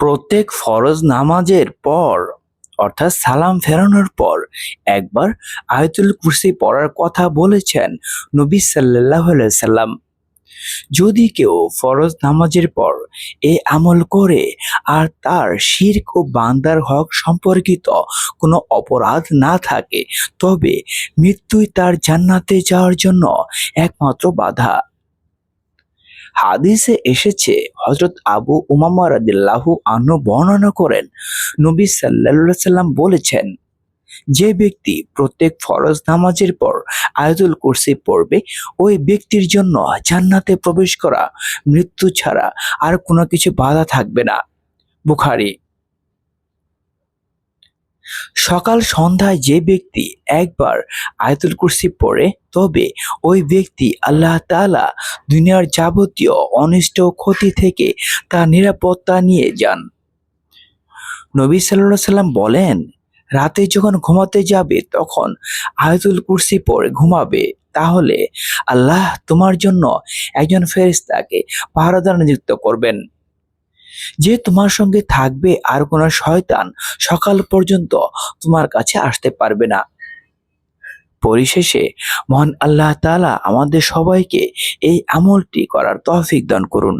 প্রত্যেক ফরজ নামাজের পর, অর্থাৎ সালাম ফেরানোর পর, একবার আয়তুল কুরসি পড়ার কথা বলেছেন নবী সাল্লাহ সাল্লাম। যদি কেউ ফরজ নামাজের পর এ আমল করে আর তার শির্ক ও বান্দার হক সম্পর্কিত কোনো অপরাধ না থাকে, তবে মৃত্যুই তার জান্নাতে যাওয়ার জন্য একমাত্র বাধা। হাদিসে এসেছে হজরত আবু উমামা রাদিল্লাহু আনু বর্ণনা করেন, নবী সাল্লা সাল্লাম বলেছেন, যে ব্যক্তি প্রত্যেক ফরজ নামাজের পর আয়দুল কুরসি পড়বে, ওই ব্যক্তির জন্য জান্নাতে প্রবেশ করা, মৃত্যু ছাড়া আর কোনো কিছু বাধা থাকবে না। বুখারি সকাল সন্ধ্যায় যে ব্যক্তি একবার আয়তুল কুরসি পড়ে, তবে ওই ব্যক্তি আল্লাহ তাআলা দুনিয়ার যাবতীয় অনিষ্ট ক্ষতি থেকে তার নিরাপত্তা নিয়ে যান। নবী সাল্লাল্লাহু সাল্লাম বলেন, রাতে যখন ঘুমাতে যাবে, তখন আয়তুল কুরসি পড়ে ঘুমাবে। তাহলে আল্লাহ তোমার জন্য একজন ফেরেশতাকে পাহারাদার নিযুক্ত করবেন। যে তোমার সঙ্গে থাকবে আর কোনো শয়তান সকাল পর্যন্ত তোমার কাছে আসতে পারবে না। পরিশেষে মহান আল্লাহ তালা আমাদের সবাইকে এই আমলটি করার তৌফিক দান করুন।